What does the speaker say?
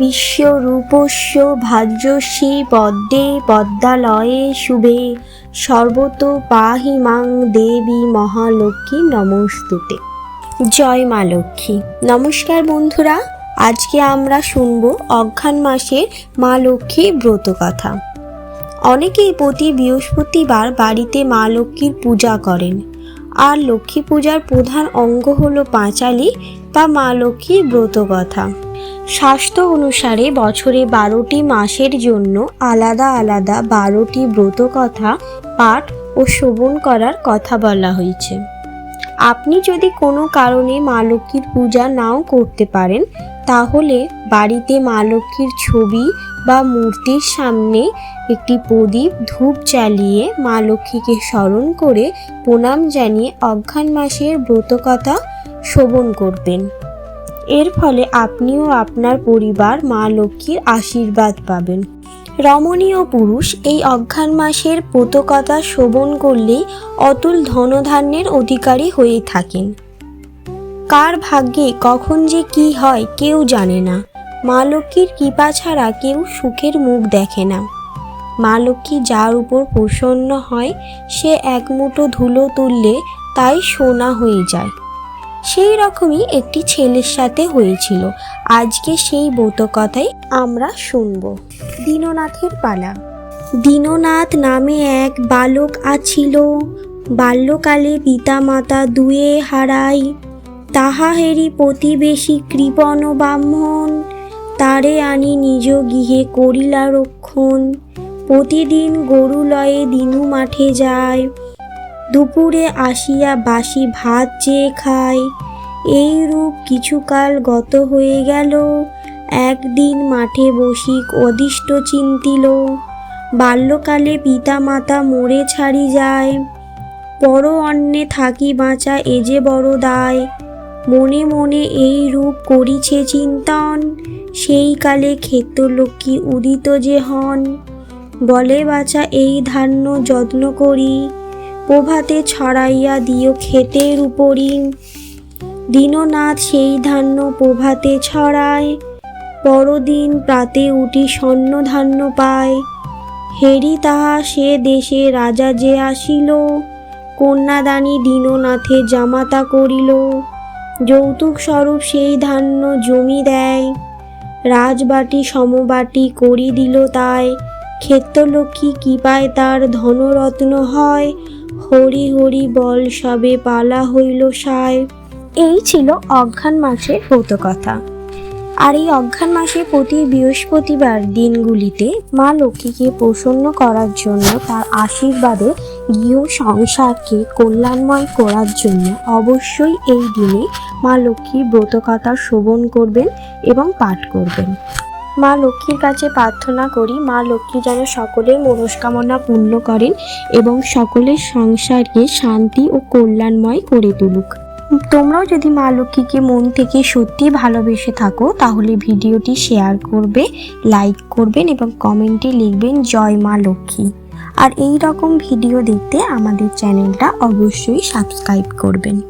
বিশ্বরূপস্য ভাজ্যশ্রী পদ্মে পদ্মালয়ে শুভে। সর্বত পাহি মাং দেবী মহালক্ষ্মী নমস্তুতে। জয় মা লক্ষ্মী। নমস্কার বন্ধুরা, আজকে আমরা শুনব অঘ্রান মাসের মা লক্ষ্মীর ব্রত কথা অনেকেই প্রতি বৃহস্পতিবার বাড়িতে মা লক্ষ্মীর পূজা করেন। আর লক্ষ্মী পূজার প্রধান অঙ্গ হলো পাঁচালি বা মা লক্ষ্মীর ব্রত কথা শাস্ত্র অনুসারে বছরে বারোটি মাসের জন্য আলাদা আলাদা বারোটি ব্রত কথা পাঠ ও শ্রবণ করার কথা বলা হয়েছে। আপনি যদি কোনো কারণে মা লক্ষ্মীর পূজা নাও করতে পারেন, তাহলে বাড়িতে মা লক্ষ্মীর ছবি বা মূর্তির সামনে একটি প্রদীপ ধূপ জ্বালিয়ে মা লক্ষ্মীকে স্মরণ করে প্রণাম জানিয়ে অঘ্রান মাসের ব্রতকথা শ্রবণ করবেন। এর ফলে আপনিও আপনার পরিবার, মা লক্ষ্মীর আশীর্বাদ পাবেন। রমণীয় পুরুষ, এই অঘ্রান মাসের পোতকতা শ্রবণ করলেই অতুল ধনধান্যের অধিকারী হয়ে থাকেন। কার ভাগ্যে, কখন যে কি হয়, কেউ জানে না। মা লক্ষ্মীর কৃপা ছাড়া কেউ সুখের মুখ দেখে না। মা লক্ষ্মী যার উপর প্রসন্ন হয়, সে এক মুঠো ধুলো তুললে তাই সোনা হয়ে যায়। সেই রকমই একটি ছেলের সাথে হয়েছিল। আজকে সেই কথাই আমরা শুনব। দীননাথের পালা। দীননাথ নামে এক বালক আছিল। বাল্যকালে পিতামাতা দুয়ে হারাই তাহা হেরি প্রতিবেশী কৃপণ ব্রাহ্মণ। তারে আনি নিজ গৃহে করিলা রক্ষণ। প্রতিদিন গরু লয়ে দিনু মাঠে যায়। দুপুরে আসিয়া বাসি ভাত চেয়ে খায় এই রূপ কিছুকাল গত হয়ে গেল। একদিন মাঠে বসিক অদিষ্ট চিন্তিল। বাল্যকালে পিতা মাতা মরে ছাড়ি যায়। পর অন্নে থাকি বাঁচা এ যে বড় দায়। মনে মনে এই রূপ করিছে চিন্তন। সেই কালে ক্ষেত্রলক্ষ্মী উদিত যে হন। বলে বাঁচা এই ধান্য যত্ন করি। প্রভাতে ছড়াইয়া দিও ক্ষেতের উপরই। দীননাথ সেই ধান্য প্রভাতে ছড়ায়, পরদিন প্রাতে উঠি স্বর্ণ ধান্য পায়। হেরি তাহা সে দেশে রাজা যে আসিল, কন্যাদানী দীননাথে জামাতা করিল। যৌতুক স্বরূপ সেই ধান্য জমি দেয়, রাজবাটি সমবাটি করি দিল তাই। ক্ষেত্রলক্ষ্মী কৃপায় তার ধনরত্ন হয় হরি হরি বল সবে পালা হইল সায়। এই ছিল অঘ্রান মাসের কথা আর এই অঘ্রান মাসে প্রতি বৃহস্পতিবার দিনগুলিতে মা লক্ষ্মীকে প্রসন্ন করার জন্য তার আশীর্বাদে গৃহ সংসারকে কল্যাণময় করার জন্য অবশ্যই এই দিনে মা লক্ষ্মীর ব্রতকথা শ্রবণ করবেন এবং পাঠ করবেন। মা লক্ষ্মীর কাছে প্রার্থনা করি, মা লক্ষ্মী যেন সকলের মনস্কামনা পূর্ণ করেন এবং সকলের সংসারকে শান্তি ও কল্যাণময় করে তুলুক। তোমরাও যদি মা লক্ষ্মীকে মন থেকে সত্যি ভালোবেসে থাকো, তাহলে ভিডিওটি শেয়ার করবে, লাইক করবেন এবং কমেন্টে লিখবেন, জয় মা লক্ষ্মী। আর এই রকম ভিডিও দেখতে আমাদের চ্যানেলটা অবশ্যই সাবস্ক্রাইব করবেন।